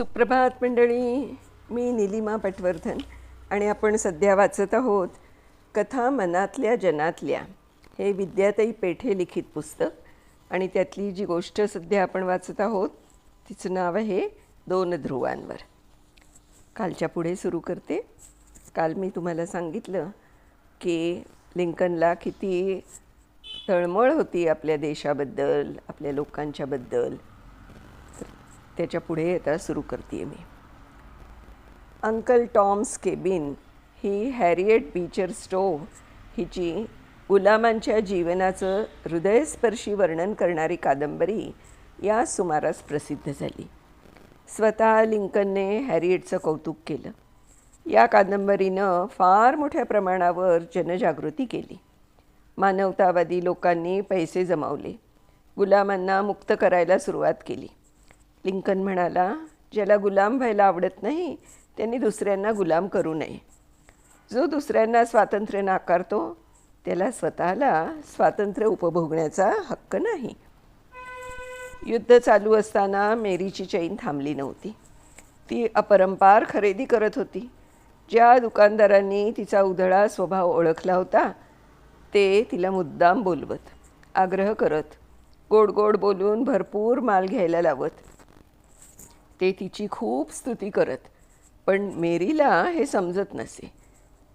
सुप्रभात मंडळी. मी निलिमा पटवर्धन आणि आपण सध्या वाचत आहोत कथा मनातल्या जनातल्या. हे विद्याताई पेठे लिखित पुस्तक आणि त्यातली जी गोष्ट सध्या आपण वाचत आहोत तिचं नाव आहे दोन ध्रुवांवर. कालच्या पुढे सुरू करते. काल मी तुम्हाला सांगितलं की लिंकनला किती तळमळ होती आपल्या देशाबद्दल आपल्या लोकांच्याबद्दल. त्याच्या पुढे आता सुरू करते मी. अंकल टॉम्स केबिन ही हॅरिएट बीचर स्टोव हिची गुलामांच्या जीवनाचं हृदयस्पर्शी वर्णन करणारी कादंबरी या सुमारास प्रसिद्ध झाली. स्वतः लिंकनने हॅरिएटचं कौतुक केलं. या कादंबरीनं फार मोठ्या प्रमाणावर जनजागृती केली. मानवतावादी लोकांनी पैसे जमावले. गुलामांना मुक्त करायला सुरुवात केली. लिंकन म्हणाला ज्याला गुलाम व्हायला आवडत नाही त्यांनी दुसऱ्यांना गुलाम करू नये. जो दुसऱ्यांना स्वातंत्र्य नाकारतो त्याला स्वतःला स्वातंत्र्य उपभोगण्याचा हक्क नाही. युद्ध चालू असताना मेरीची चैन थांबली नव्हती. ती अपरंपार खरेदी करत होती. ज्या दुकानदारांनी तिचा उधळा स्वभाव ओळखला होता ते तिला मुद्दाम बोलवत आग्रह करत गोड गोड बोलून भरपूर माल घ्यायला लावत. ते तिची खूप स्तुती करत. पण मेरीला हे समजत नसे.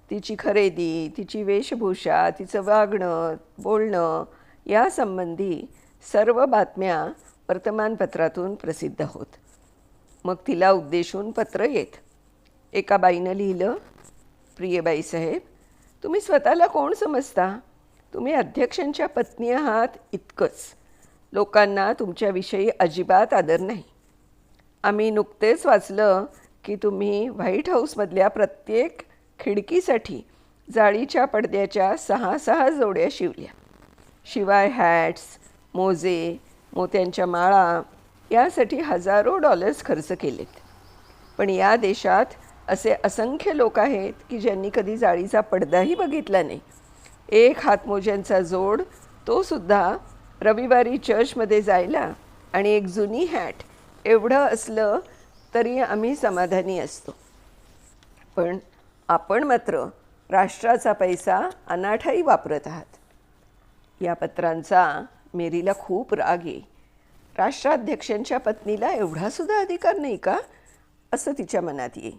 तिची खरेदी तिची वेशभूषा तिचं वागणं बोलणं यासंबंधी सर्व बातम्या वर्तमानपत्रातून प्रसिद्ध होत. मग तिला उद्देशून पत्र येत. एका बाईनं लिहिलं प्रियबाई साहेब तुम्ही स्वतःला कोण समजता? तुम्ही अध्यक्षांच्या पत्नी आहात इतकंच. लोकांना तुमच्याविषयी अजिबात आदर नाही. आम्ही नुकतेच वाचलं की तुम्ही व्हाईट हाऊसमधल्या प्रत्येक खिडकीसाठी जाळीच्या पडद्याच्या सहा सहा जोड्या शिवल्या. शिवाय हॅट्स मोजे मोत्यांच्या माळा यासाठी हजारो डॉलर्स खर्च केलेत. पण या देशात असे असंख्य लोक आहेत की ज्यांनी कधी जाळीचा पडदाही बघितला नाही. एक हातमोज्यांचा जोड तो सुद्धा रविवारी चर्चमध्ये जायला आणि एक जुनी हॅट एवढं असलं तरी आम्ही समाधानी असतो. पण आपण मात्र राष्ट्राचा पैसा अनाठाई वापरत आहात. या पत्रांचा मेरीला खूप राग आहे. राष्ट्राध्यक्षांच्या पत्नीला एवढासुद्धा अधिकार नाही का? असं तिच्या मनात ये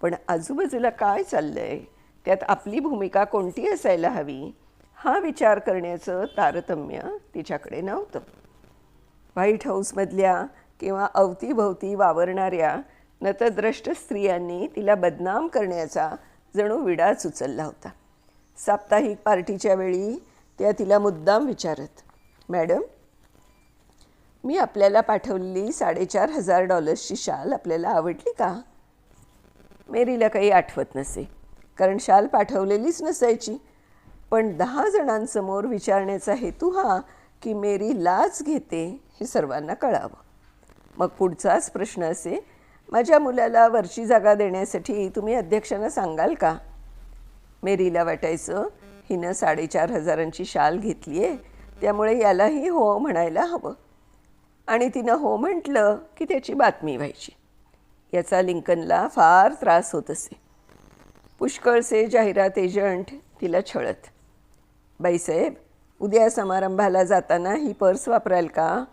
पण आजूबाजूला काय चाललं आहे त्यात आपली भूमिका कोणती असायला हवी? हा विचार करण्याचं तारतम्य तिच्याकडे नव्हतं. व्हाईट हाऊसमधल्या किंवा अवतीभवती वावरणाऱ्या नतद्रष्ट स्त्रियांनी तिला बदनाम करण्याचा जणू विडाच उचलला होता. साप्ताहिक पार्टीच्या वेळी त्या तिला मुद्दाम विचारत मॅडम मी आपल्याला पाठवलेली साडेचार हजार डॉलर्सची शाल आपल्याला आवडली का? मेरीला काही आठवत नसे कारण शाल पाठवलेलीच नसायची. पण दहा जणांसमोर विचारण्याचा हेतू हा की मेरी लाच घेते हे सर्वांना कळावं. मग पुढचाच प्रश्न असे माझ्या मुलाला वरची जागा देण्यासाठी तुम्ही अध्यक्षांना सांगाल का? मेरीला वाटायचं हिनं साडेचार हजारांची शाल घेतली आहे त्यामुळे यालाही हो म्हणायला हवं. आणि तिनं हो म्हटलं की त्याची बातमी व्हायची. याचा लिंकनला फार त्रास होत असे. पुष्कळसे जाहिरात एजंट तिला छळत. बाईसाहेब उद्या समारंभाला जाताना ही पर्स वापराल का?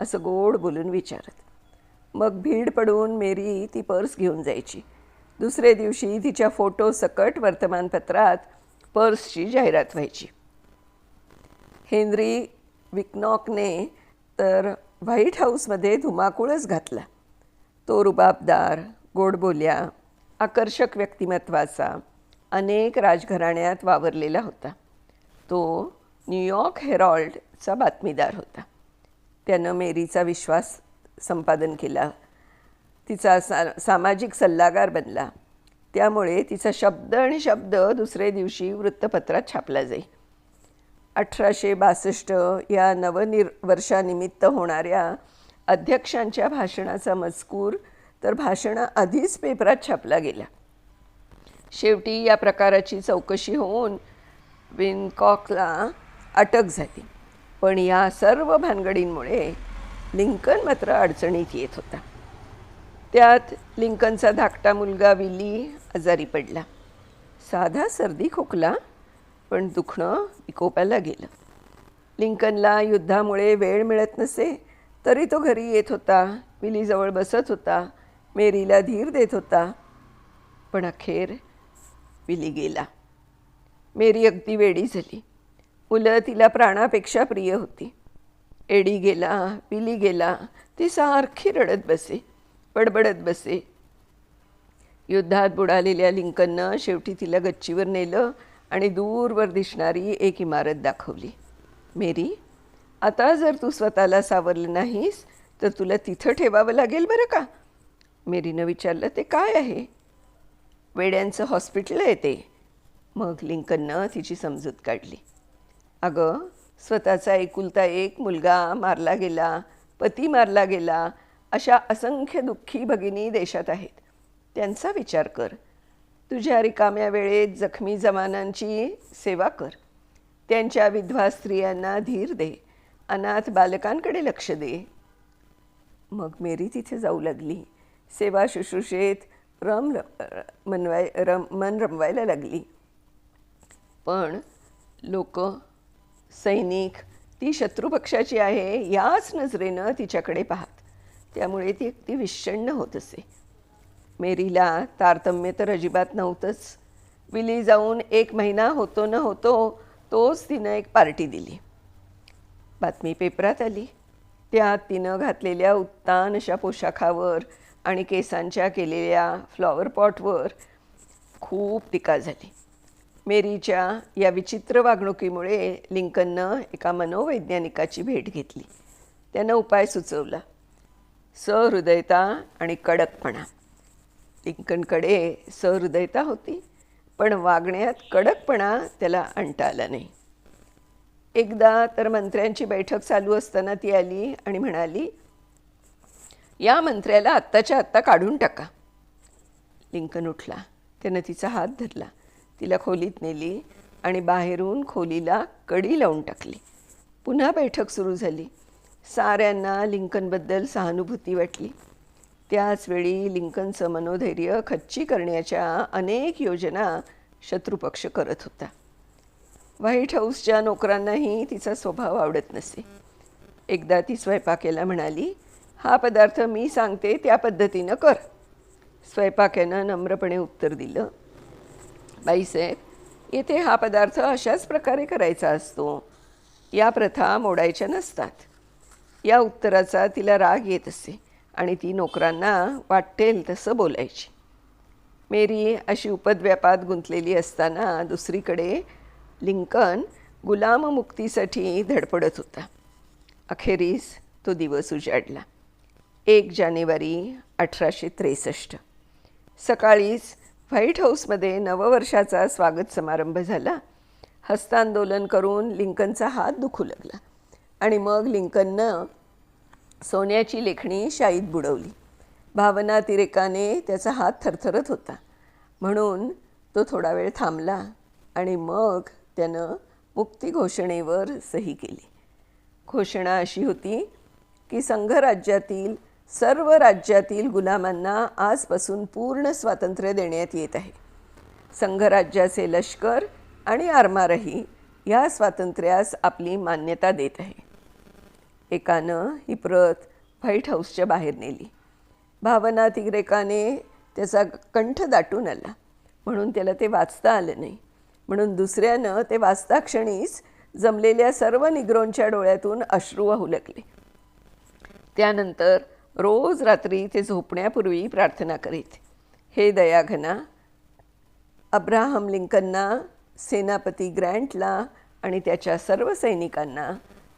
असं गोड बोलून विचारत. मग भीड पडून मेरी ती पर्स घेऊन जायची. दुसरे दिवशी तिच्या फोटो सकट वर्तमानपत्रात पर्सची जाहिरात व्हायची. हेनरी विकनॉकने तर व्हाईट हाऊसमध्ये धुमाकूळच घातला. तो रुबाबदार गोडबोल्या आकर्षक व्यक्तिमत्वाचा अनेक राजघराण्यात वावरलेला होता. तो न्यूयॉर्क हेरॉल्डचा बातमीदार होता. त्यानं मेरीचा विश्वास संपादन केला. तिचा सा सामाजिक सल्लागार बनला. त्यामुळे तिचा शब्द आणि शब्द दुसरे दिवशी वृत्तपत्रात छापला जाई. अठराशे बासष्ट या नवनिर वर्षानिमित्त होणाऱ्या अध्यक्षांच्या भाषणाचा मजकूर तर भाषणाआधीच पेपरात छापला गेला. शेवटी या प्रकाराची चौकशी होऊन विनकॉकला अटक झाली. पण या सर्व भानगडींमुळे लिंकन मात्र अडचणीत येत होता. त्यात लिंकनचा धाकटा मुलगा विली आजारी पडला. साधा सर्दी खोकला पण दुखणं विकोपाला गेलं. लिंकनला युद्धामुळे वेळ मिळत नसे तरी तो घरी येत होता विलीजवळ बसत होता मेरीला धीर देत होता पण अखेर विली गेला. मेरी अगदी वेडी झाली. मुलं तिला प्राणापेक्षा प्रिय होती. एडी गेला विली गेला ती सारखी रडत बसे बडबडत बसे. युद्धात बुडालेल्या लिंकननं शेवटी तिला गच्चीवर नेलं आणि दूरवर दिसणारी एक इमारत दाखवली. मेरी आता जर तू स्वतःला सावरलं नाहीस तर तुला तिथं ठेवावं लागेल बरं का? मेरीनं विचारलं ते काय आहे? वेड्यांचं हॉस्पिटल आहे ते. मग लिंकननं तिची समजूत काढली. अगं स्वतःचा एकुलता एक मुलगा मारला गेला पती मारला गेला अशा असंख्य दुःखी भगिनी देशात आहेत. त्यांचा विचार कर. तुझ्या रिकाम्या वेळेत जखमी जमानांची सेवा कर. त्यांच्या विधवा स्त्रियांना धीर दे. अनाथ बालकांकडे लक्ष दे. मग मेरी तिथे जाऊ लागली. सेवा शुश्रूषेत रम मनवाय रम मन रमवायला लागली. पण लोक सैनिक ती शत्रुपक्षाची आहे याच नजरेनं तिच्याकडे पाहत. त्यामुळे ती अगदी विषण्ण होत असे. मेरीला तारतम्य तर अजिबात नव्हतंच. विली जाऊन एक महिना होतो न होतो तोच तिनं एक पार्टी दिली. बातमी पेपरात आली. त्यात तिनं घातलेल्या उत्तान अशा पोशाखावर आणि केसांच्या केलेल्या फ्लॉवर पॉटवर खूप टीका झाली. मेरीच्या या विचित्र वागणुकीमुळे लिंकननं एका मनोवैज्ञानिकाची भेट घेतली. त्यानं उपाय सुचवला. सहृदयता आणि कडकपणा. लिंकनकडे सहृदयता होती पण वागण्यात कडकपणा त्याला आणता आला नाही. एकदा तर मंत्र्यांची बैठक चालू असताना ती आली आणि म्हणाली या मंत्र्याला आत्ताच्या आत्ता काढून टाका. लिंकन उठला. त्यानं तिचा हात धरला. तिला खोलीत नेली आणि बाहेरून खोलीला कडी लावून टाकली. पुन्हा बैठक सुरू झाली. साऱ्यांना लिंकनबद्दल सहानुभूती वाटली. त्याचवेळी लिंकनचं मनोधैर्य खच्ची करण्याच्या अनेक योजना शत्रुपक्ष करत होता. व्हाईट हाऊसच्या नोकरांनाही तिचा स्वभाव आवडत नसे. एकदा ती स्वयंपाकेला म्हणाली हा पदार्थ मी सांगते त्या पद्धतीनं कर. स्वयंपाक्यानं नम्रपणे उत्तर दिलं बाईसाहेब येथे हा पदार्थ अशाच प्रकारे करायचा असतो. या प्रथा मोडायच्या नसतात. या उत्तराचा तिला राग येत असे आणि ती नोकरांना वाटेल तसं बोलायची. मेरी अशी उपद्व्यापात गुंतलेली असताना दुसरीकडे लिंकन गुलाममुक्तीसाठी धडपडत होता. अखेरीस तो दिवस उजाडला. एक जानेवारी अठराशे त्रेसष्ट. सकाळीच व्हाईट हाऊसमध्ये नववर्षाचा स्वागत समारंभ झाला. हस्तांदोलन करून लिंकनचा हात दुखू लागला आणि मग लिंकननं सोन्याची लेखणी शाईत बुडवली. भावनातिरेकाने त्याचा हात थरथरत होता. म्हणून तो थोडा वेळ थांबला आणि मग त्यानं मुक्ती घोषणेवर सही केली. घोषणा अशी होती की संघराज्यातील सर्व राज्यातील गुलामांना आजपासून पूर्ण स्वातंत्र्य देण्यात येत आहे. संघराज्याचे लष्कर आणि आरमारही या स्वातंत्र्यास आपली मान्यता देत आहे. एकानं ही प्रत व्हाईट हाऊसच्या बाहेर नेली. भावनातिरेकाने त्याचा कंठ दाटून आला. म्हणून त्याला ते वाचता आलं नाही. म्हणून दुसऱ्यानं ते वाचता क्षणीच जमलेल्या सर्व निग्रोंच्या डोळ्यातून अश्रू वाहू लागले. त्यानंतर रोज रात्री ते झोपण्यापूर्वी प्रार्थना करीत. हे दयाघना अब्राहम लिंकनना सेनापती ग्रँटला आणि त्याच्या सर्व सैनिकांना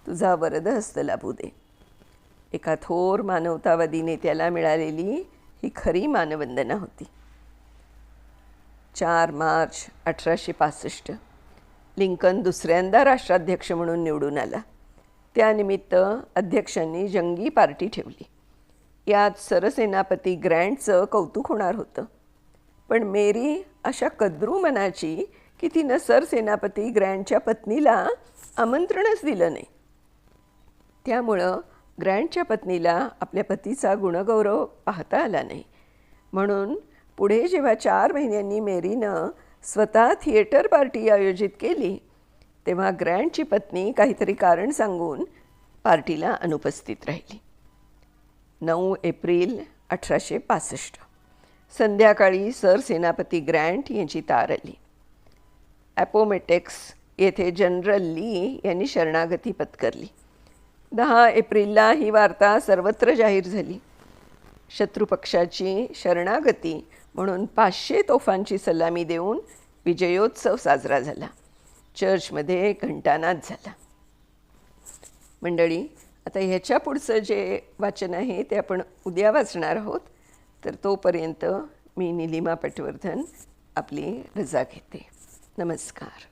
तुझा वरदहस्त लाभू दे. एका थोर मानवतावादी नेत्याला मिळालेली ही खरी मानवंदना होती. चार मार्च अठराशे पासष्ट लिंकन दुसऱ्यांदा राष्ट्राध्यक्ष म्हणून निवडून आला. त्यानिमित्त अध्यक्षांनी जंगी पार्टी ठेवली. यात सरसेनापती ग्रँडचं कौतुक होणार होतं. पण मेरी अशा कद्रू मनाची की तिनं सरसेनापती ग्रँडच्या पत्नीला आमंत्रणच दिलं नाही. त्यामुळं ग्रँडच्या पत्नीला आपल्या पतीचा गुणगौरव पाहता आला नाही. म्हणून पुढे जेव्हा चार महिन्यांनी मेरीनं स्वतः थिएटर पार्टी आयोजित केली तेव्हा ग्रँडची पत्नी काहीतरी कारण सांगून पार्टीला अनुपस्थित राहिली. नऊ एप्रिल अठराशे पासष्ट. संध्याकाळी सरसेनापती ग्रँट यांची तार आली ॲपोमेटेक्स येथे जनरल ली यांनी शरणागती पत्करली. दहा एप्रिलला ही वार्ता सर्वत्र जाहीर झाली. शत्रुपक्षाची शरणागती म्हणून पाचशे तोफांची सलामी देऊन विजयोत्सव साजरा झाला. चर्चमध्ये घंटानाद झाला. मंडळी आता ह्याच्या पुढचं जे वाचन आहे ते आपण उद्या वाचणार आहोत. तर तोपर्यंत मी निलिमा पटवर्धन आपली रजा घेते. नमस्कार.